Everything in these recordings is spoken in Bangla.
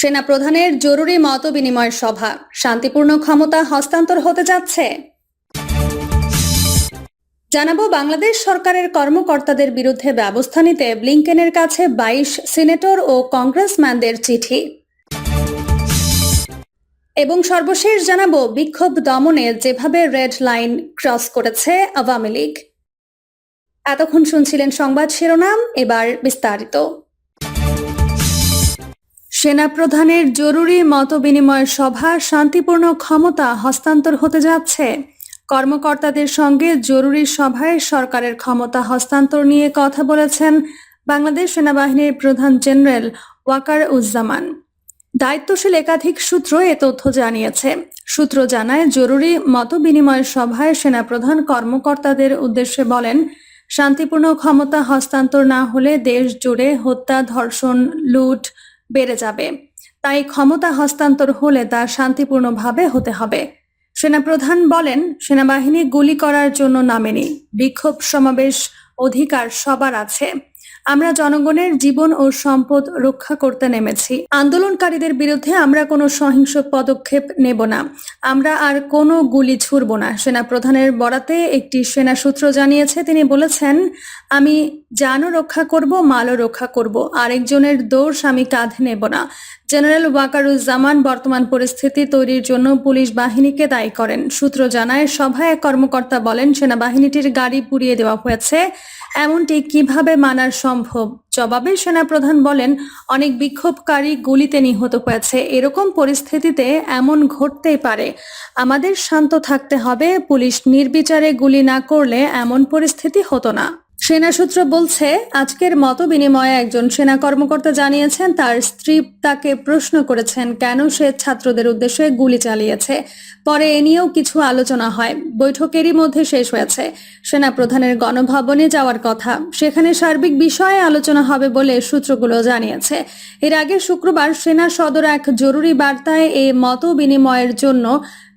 সেনা প্রধানের জরুরি মত বিনিময় সভা। শান্তিপূর্ণ ক্ষমতা হস্তান্তর হতে যাচ্ছে। জানাব, বাংলাদেশ সরকারের কর্মকর্তাদের বিরুদ্ধে ব্যবস্থা নিতে ব্লিংকেনের কাছে বাইশ সিনেটর ও কংগ্রেসম্যানদের চিঠি। এবং সর্বশেষ জানাব, বিক্ষোভ দমনে যেভাবে রেড লাইন ক্রস করেছে আওয়ামী লীগ। এতক্ষণ শুনছিলেন সংবাদ শিরোনাম, এবার বিস্তারিত। সেনাপ্রধানের জরুরি মতবিনিময় সভা শান্তিপূর্ণ ক্ষমতা হস্তান্তর হতে যাচ্ছে। কর্মকর্তাদের সঙ্গে জরুরি সভায় সরকারের ক্ষমতা হস্তান্তর নিয়ে কথা বলেছেন বাংলাদেশ সেনাবাহিনীর প্রধান জেনারেল ওয়াকার উজ্জামান। দায়িত্বশীল একাধিক সূত্র এ তথ্য জানিয়েছে। সূত্র জানায়, জরুরি মতবিনিময় সভায় সেনাপ্রধান কর্মকর্তাদের উদ্দেশ্যে বলেন, শান্তিপূর্ণ ক্ষমতা হস্তান্তর না হলে দেশ জুড়ে হত্যা, ধর্ষণ, লুট বেড়ে যাবে। তাই ক্ষমতা হস্তান্তর হলে তা শান্তিপূর্ণভাবে হতে হবে। সেনাপ্রধান বলেন, সেনাবাহিনী গুলি করার জন্য নামেনি। বিক্ষোভ সমাবেশ অধিকার সবার আছে। আমরা জনগণের জীবন ও সম্পদ রক্ষা করতে নেমেছি। আন্দোলনকারীদের বিরুদ্ধে আমরা কোনো সহিংস পদক্ষেপ নেব না। আমরা আর কোনো গুলি ছুড়ব না। সেনা প্রধানের বরাতে একটি সেনা সূত্র জানিয়েছে, তিনি বলেছেন, আমি জানও রক্ষা করব, মালও রক্ষা করব। আরেকজনের দোষ আমি কাঁধে নেব না। জেনারেল ওয়াকারুজ্জামান বর্তমান পরিস্থিতি তৈরির জন্য পুলিশ বাহিনীকে দায়ী করেন। সূত্র জানায়, সভায় কর্মকর্তা বলেন, সেনাবাহিনীটির গাড়ি পুড়িয়ে দেওয়া হয়েছে। এমনটি কীভাবে মানার সম্ভব? জবাবে সেনাপ্রধান বলেন, অনেক বিক্ষোভকারী গুলিতে নিহত হয়েছে। এরকম পরিস্থিতিতে এমন ঘটতেই পারে। আমাদের শান্ত থাকতে হবে। পুলিশ নির্বিচারে গুলি না করলে এমন পরিস্থিতি হতো না। সেনা সূত্র বলছে, আজকের মত বিনিময়ে একজন সেনা কর্মকর্তা জানিয়েছেন তার স্ত্রী তাকে প্রশ্ন করেছেন, কেন সে ছাত্রদের উদ্দেশ্যে গুলি চালিয়েছে? পরে এ নিয়েও কিছু আলোচনা হয়। বৈঠকেরই মধ্যে শেষ হয়েছে সেনা প্রধানের গণভবনে যাওয়ার কথা। সেখানে সার্বিক বিষয়ে আলোচনা হবে বলে সূত্রগুলো জানিয়েছে। এর আগে শুক্রবার সেনা সদর এক জরুরি বার্তায় এই মত বিনিময়ের জন্য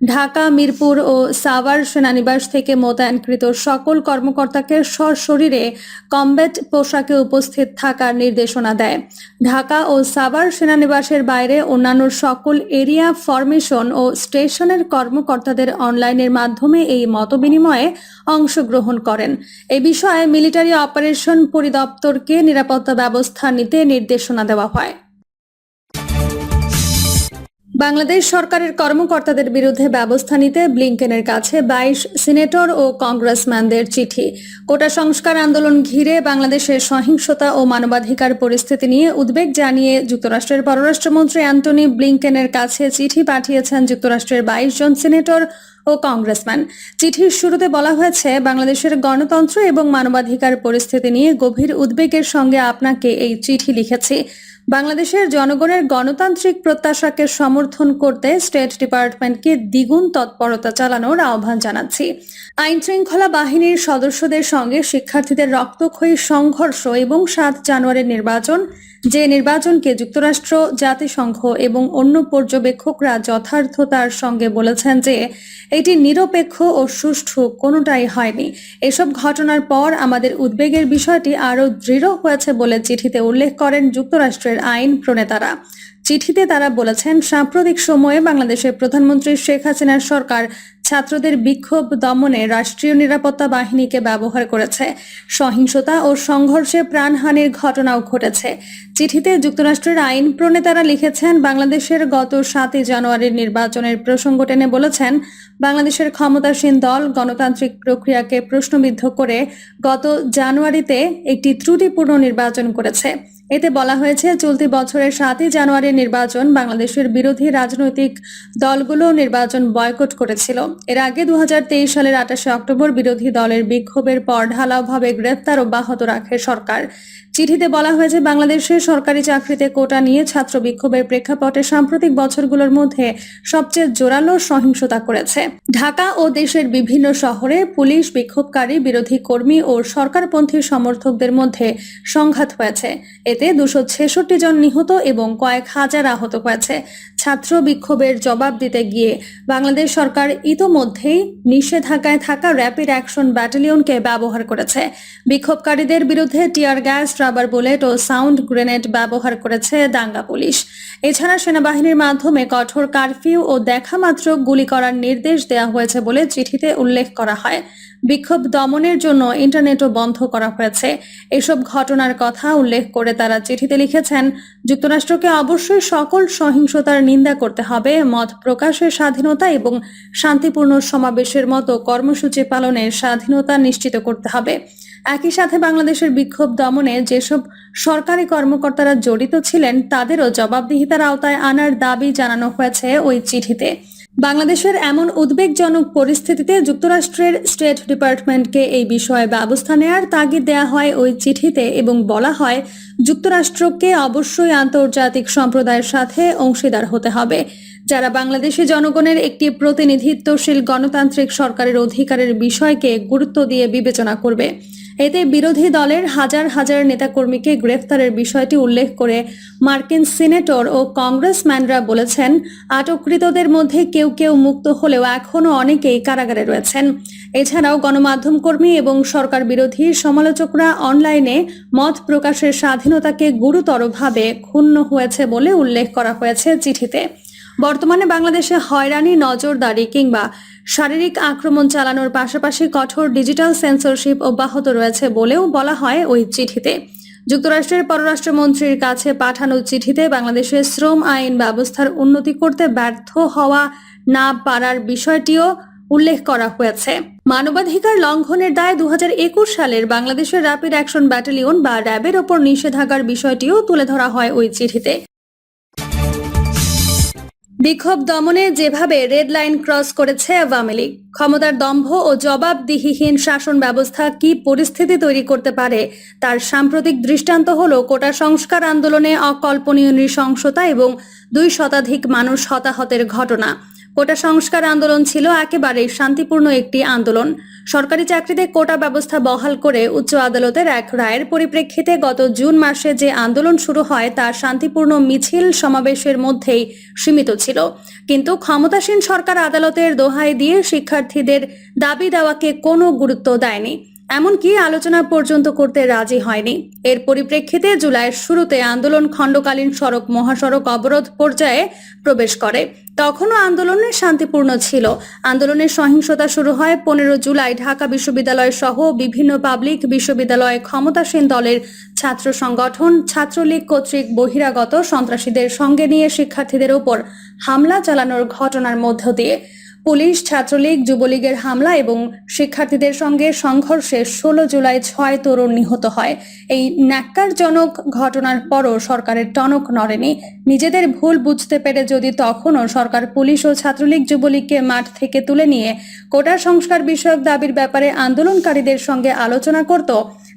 ঢাকা, মিরপুর ও সাভার সেনানিবাস থেকে মোতায়েনকৃত সকল কর্মকর্তাকে সশরীরে কমব্যাট পোশাকে উপস্থিত থাকার নির্দেশনা দেয়। ঢাকা ও সাভার সেনানিবাসের বাইরে অন্যান্য সকল এরিয়া, ফরমেশন ও স্টেশনের কর্মকর্তাদের অনলাইনের মাধ্যমে এই মতবিনিময়ে অংশগ্রহণ করেন। এ বিষয়ে মিলিটারি অপারেশন পরিদপ্তরকে নিরাপত্তা ব্যবস্থা নিতে নির্দেশনা দেওয়া হয়। বাংলাদেশ সরকারের কর্মকর্তাদের বিরুদ্ধে ব্যবস্থা নিতে ব্লিংকেনের কাছে বাইশ সিনেটর ও কংগ্রেসম্যানদের চিঠি। কোটা সংস্কার আন্দোলন ঘিরে বাংলাদেশের সহিংসতা ও মানবাধিকার পরিস্থিতি নিয়ে উদ্বেগ জানিয়ে যুক্তরাষ্ট্রের পররাষ্ট্রমন্ত্রী অ্যান্টনি ব্লিংকেনের কাছে চিঠি পাঠিয়েছেন যুক্তরাষ্ট্রের বাইশ জন সিনেটর ও কংগ্রেসম্যান। চিঠির শুরুতে বলা হয়েছে, বাংলাদেশের গণতন্ত্র এবং মানবাধিকার পরিস্থিতি নিয়ে গভীর উদ্বেগের সঙ্গে আপনাকে এই চিঠি লিখেছি। বাংলাদেশের জনগণের গণতান্ত্রিক প্রত্যাশাকে সমর্থন করতে স্টেট ডিপার্টমেন্টকে দ্বিগুণ তৎপরতা চালানোর আহ্বান জানাচ্ছি। আইন শৃঙ্খলা বাহিনীর সদস্যদের সঙ্গে শিক্ষার্থীদের রক্তক্ষয়ী সংঘর্ষ এবং সাত জানুয়ারির নির্বাচন যে নির্বাচনকে যুক্তরাষ্ট্র, জাতিসংঘ এবং অন্য পর্যবেক্ষকরা যথার্থতার সঙ্গে বলেছেন যে এটি নিরপেক্ষ ও সুষ্ঠু কোনোটাই হয়নি। এসব ঘটনার পর আমাদের উদ্বেগের বিষয়টি আরও দৃঢ় হয়েছে বলে চিঠিতে উল্লেখ করেন যুক্তরাষ্ট্রের আইন প্রণেতারা। চিঠিতে তারা বলেছেন, সাম্প্রতিক সময়ে বাংলাদেশের প্রধানমন্ত্রী শেখ হাসিনার সরকার ছাত্রদের বিক্ষোভ দমনে রাষ্ট্রীয় নিরাপত্তা বাহিনীকে ব্যবহার করেছে। সহিংসতা ও সংঘর্ষে প্রাণহানির ঘটনাও ঘটেছে। চিঠিতে যুক্তরাষ্ট্রের আইন প্রণেতারা লিখেছেন, বাংলাদেশের গত সাতই জানুয়ারির নির্বাচনের প্রসঙ্গ টেনে বলেছেন, বাংলাদেশের ক্ষমতাসীন দল গণতান্ত্রিক প্রক্রিয়াকে প্রশ্নবিদ্ধ করে গত জানুয়ারিতে একটি ত্রুটিপূর্ণ নির্বাচন করেছে। এতে বলা হয়েছে, চলতি বছরের সাতই জানুয়ারির নির্বাচন বাংলাদেশের বিরোধী রাজনৈতিক দলগুলো নির্বাচন বয়কট করেছিল। এর আগে দু হাজার তেইশ সালের আঠাশে অক্টোবর বিরোধী দলের বিক্ষোভের পর ঢালাওভাবে গ্রেপ্তার অব্যাহত রাখে সরকার। চিঠিতে বলা হয়েছে, বাংলাদেশের সরকারি চাকরিতে কোটা নিয়ে ছাত্র বিক্ষোভের প্রেক্ষাপটে সাম্প্রতিক বছরগুলোর মধ্যে সবচেয়ে জোরালো সহিংসতা করেছে। ঢাকা ও দেশের বিভিন্ন শহরে পুলিশ বিক্ষোভকারী, বিরোধী কর্মী ও সরকারপন্থী সমর্থকদের মধ্যে সংঘাত হয়েছে। এতে দুশো জন নিহত এবং কয়েক হাজার আহত হয়েছে। ছাত্র বিক্ষোভের জবাব দিতে গিয়ে বাংলাদেশ সরকার ইতোমধ্যেই নিষেধাজ্ঞায় থাকা র্যাপিড অ্যাকশন ব্যাটালিয়নকে ব্যবহার করেছে। বিক্ষোভকারীদের বিরুদ্ধে টিয়ার গ্যাস রাবার বুলেট ও সাউন্ড গ্রেনেড ব্যবহার করেছে দাঙ্গা পুলিশ। এছাড়া সেনাবাহিনীর মাধ্যমে কঠোর কারফিউ ও দেখা মাত্র গুলি করার নির্দেশ দেওয়া হয়েছে বলে চিঠিতে উল্লেখ করা হয়। বিক্ষোভ দমনের জন্য ইন্টারনেটও বন্ধ করা হয়েছে। এসব ঘটনার কথা উল্লেখ করে তারা চিঠিতে লিখেছেন, যুক্তরাষ্ট্রকে অবশ্যই সকল সহিংসতার নিন্দা করতে হবে, মত প্রকাশের স্বাধীনতা এবং শান্তিপূর্ণ সমাবেশের মতো কর্মসূচি পালনের স্বাধীনতা নিশ্চিত করতে হবে। একই সাথে বাংলাদেশের বিক্ষোভ দমনে যেসব সরকারি কর্মকর্তারা জড়িত ছিলেন, তাদেরও জবাবদিহিতার আওতায় আনার দাবি জানানো হয়েছে ওই চিঠিতে। বাংলাদেশের এমন উদ্বেগজনক পরিস্থিতিতে যুক্তরাষ্ট্রের স্টেট ডিপার্টমেন্টকে এই বিষয়ে ব্যবস্থা নেওয়ার তাগিদ দেয়া হয় ওই চিঠিতে এবং বলা হয়, যুক্তরাষ্ট্রকে অবশ্যই আন্তর্জাতিক সম্প্রদায়ের সাথে অংশীদার হতে হবে। যারা বাংলাদেশি জনগণের একটি প্রতিনিধিত্বশীল গণতান্ত্রিক সরকারের অধিকারের বিষয়কে গুরুত্ব দিয়ে বিবেচনা করবে। এতে বিরোধী দলের হাজার হাজার নেতাকর্মীকে গ্রেফতারের বিষয়টি উল্লেখ করে মার্কিন সিনেটর ও কংগ্রেসম্যানরা বলেছেন, আটককৃতদের মধ্যে কেউ কেউ মুক্ত হলেও এখনও অনেকেই কারাগারে রয়েছেন। এছাড়াও গণমাধ্যম কর্মী এবং সরকার বিরোধী সমালোচকরা অনলাইনে মত প্রকাশের স্বাধীনতাকে গুরুতরভাবে ক্ষুণ্ণ হয়েছে বলে উল্লেখ করা হয়েছে চিঠিতে। বর্তমানে বাংলাদেশে হয়রানি, নজরদারি কিংবা শারীরিক আক্রমণ চালানোর পাশাপাশি কঠোর ডিজিটাল সেন্সরশিপ অব্যাহত রয়েছে বলেও বলা হয় ওই চিঠিতে। যুক্তরাষ্ট্রের পররাষ্ট্রমন্ত্রীর কাছে পাঠানো চিঠিতে বাংলাদেশের শ্রম আইন ব্যবস্থার উন্নতি করতে ব্যর্থ হওয়া না পারার বিষয়টিও উল্লেখ করা হয়েছে। মানবাধিকার লঙ্ঘনের দায়ে দু সালের বাংলাদেশের র্যাপিড অ্যাকশন ব্যাটালিয়ন বা র্যাবের ওপর নিষেধাজ্ঞার বিষয়টিও তুলে ধরা হয় ওই চিঠিতে। বিক্ষোভ দমনে যেভাবে রেড লাইন ক্রস করেছে আওয়ামী লীগ, ক্ষমতার দম্ভ ও জবাবদিহিহীন শাসন ব্যবস্থা কি পরিস্থিতি তৈরি করতে পারে তার সাম্প্রতিক দৃষ্টান্ত হল কোটা সংস্কার আন্দোলনে অকল্পনীয় নৃশংসতা এবং দুই শতাধিক মানুষ হতাহতের ঘটনা। কোটা সংস্কার আন্দোলন ছিল একেবারেই শান্তিপূর্ণ একটি আন্দোলন। সরকারি চাকরিতে কোটা ব্যবস্থা বহাল করে উচ্চ আদালতের এক রায়ের পরিপ্রেক্ষিতে গত জুন মাসে যে আন্দোলন শুরু হয় তা শান্তিপূর্ণ মিছিল সমাবেশের মধ্যেই সীমিত ছিল। কিন্তু ক্ষমতাসীন সরকার আদালতের দোহাই দিয়ে শিক্ষার্থীদের দাবি দেওয়াকে কোনো গুরুত্ব দেয়নি। এমনকি আলোচনা পর্যন্ত করতে রাজি হয়নি। এর পরিপ্রেক্ষিতে জুলাইয়ের শুরুতে আন্দোলন খণ্ডকালীন সড়ক মহাসড়ক অবরোধ পর্যায়ে প্রবেশ করে। তখনও আন্দোলনে শান্তিপূর্ণ ছিল। আন্দোলনের সহিংসতা শুরু হয় পনেরো জুলাই ঢাকা বিশ্ববিদ্যালয় সহ বিভিন্ন পাবলিক বিশ্ববিদ্যালয়ে ক্ষমতাসীন দলের ছাত্র সংগঠন, ছাত্রলীগ কর্তৃক বহিরাগত সন্ত্রাসীদের সঙ্গে নিয়ে শিক্ষার্থীদের উপর হামলা চালানোর ঘটনার মধ্য দিয়ে পুলিশ, ছাত্রলীগ, যুবলীগের হামলা এবং শিক্ষার্থীদের সঙ্গে সংঘর্ষে ষোলো জুলাই ছয় তরুণ নিহত হয়। এই ন্যাক্কারজনক ঘটনার পরও সরকারের টনক নড়েনি। নিজেদের ভুল বুঝতে পেরে যদি তখনও সরকার পুলিশ ও ছাত্রলীগ, যুবলীগকে মাঠ থেকে তুলে নিয়ে কোটা সংস্কার বিষয়ক দাবির ব্যাপারে আন্দোলনকারীদের সঙ্গে আলোচনা করত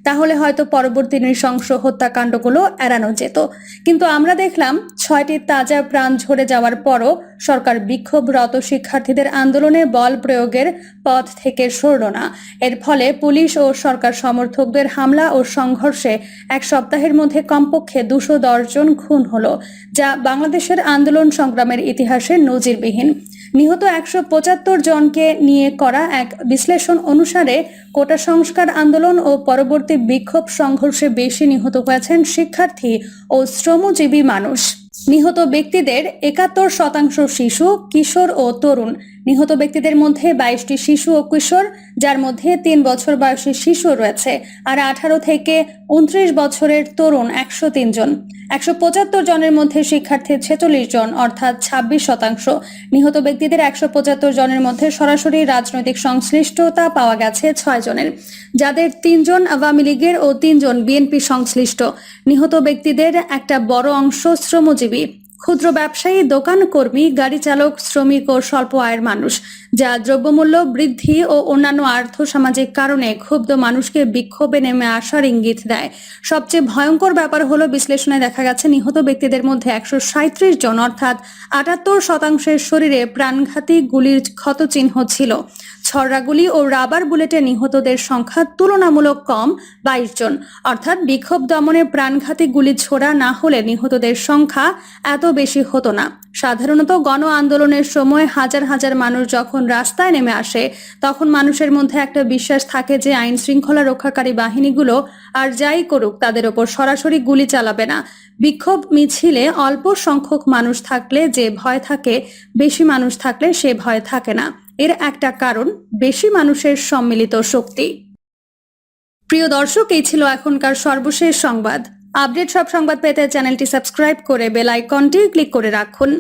তাহলে হয়তো পরবর্তী নৃশংস হত্যাকাণ্ডগুলো এড়ানো যেত। কিন্তু আমরা দেখলাম ছয়টি তাজা প্রাণ ঝরে যাওয়ার পরও সরকার বিক্ষোভরত শিক্ষার্থীদের আন্দোলনে বল প্রয়োগের পথ থেকে সরল না। এর ফলে পুলিশ ও সরকার সমর্থকদের হামলা ও সংঘর্ষে এক সপ্তাহের মধ্যে কমপক্ষে দুশো জন খুন হলো, যা বাংলাদেশের আন্দোলন সংগ্রামের ইতিহাসে নজিরবিহীন। নিহত একশো পঁচাত্তর জনকে নিয়ে করা এক বিশ্লেষণ অনুসারে কোটা সংস্কার আন্দোলন ও পরবর্তী বিক্ষোভ সংঘর্ষে বেশি নিহত হয়েছেন শিক্ষার্থী ও শ্রমজীবী মানুষ। নিহত ব্যক্তিদের একাত্তর শতাংশ শিশু, কিশোর ও তরুণ। নিহত ব্যক্তিদের মধ্যে বাইশটি শিশু ও কিশোর, যার মধ্যে তিন বছর বয়সী শিশু রয়েছে আর আঠারো থেকে উনত্রিশ বছরের তরুণ একশো তিন জন। একশো পঁচাত্তর জনের মধ্যে শিক্ষার্থী ছেচল্লিশ জন, অর্থাৎ ছাব্বিশ শতাংশ। নিহত ব্যক্তিদের একশো পঁচাত্তর জনের মধ্যে সরাসরি রাজনৈতিক সংশ্লিষ্টতা পাওয়া গেছে ছয় জনের। যাদের তিনজন আওয়ামী লীগের ও তিনজন বিএনপি সংশ্লিষ্ট। নিহত ব্যক্তিদের একটা বড় অংশ শ্রমজীবী। ক্ষুদ্র ব্যবসায়ী, দোকান কর্মী, গাড়ি চালক, শ্রমিক ও স্বল্প আয়ের মানুষ, যা দ্রব্যমূল্য বৃদ্ধি ও অন্যান্য আর্থসামাজিক কারণে ক্ষুব্ধ মানুষকে বিক্ষোভে নেমে আসার ইঙ্গিত দেয়। সবচেয়ে ভয়ঙ্কর ব্যাপার হলো বিশ্লেষণে দেখা গেছে, নিহত ব্যক্তিদের মধ্যে একশো সাঁত্রিশ জন, অর্থাৎ আটাত্তর শতাংশের শরীরে প্রাণঘাতী গুলির ক্ষতচিহ্ন ছিল। ছড়াগুলি ও রাবার বুলেটে নিহতদের সংখ্যা তুলনামূলক কম, বাইশ জন। অর্থাৎ বিক্ষোভ দমনে প্রাণঘাতী গুলি ছোড়া না হলে নিহতদের সংখ্যা এত বেশি হতো না। সাধারণত গণ আন্দোলনের সময় হাজার হাজার মানুষ যখন রাস্তায় নেমে আসে, তখন মানুষের মধ্যে একটা বিশ্বাস থাকে যে আইন শৃঙ্খলা রক্ষাকারী বাহিনীগুলো আর যাই করুক তাদের ওপর সরাসরি গুলি চালাবে না। বিক্ষোভ মিছিলে অল্প সংখ্যক মানুষ থাকলে যে ভয় থাকে, বেশি মানুষ থাকলে সে ভয় থাকে না। এর একটা কারণ, বেশি মানুষের সম্মিলিত শক্তি। প্রিয় দর্শক, এই ছিল এখনকার সর্বশেষ সংবাদ। আপডেট সব সংবাদ পেতে চ্যানেলটি সাবস্ক্রাইব করে বেল আইকনটি ক্লিক করে রাখুন।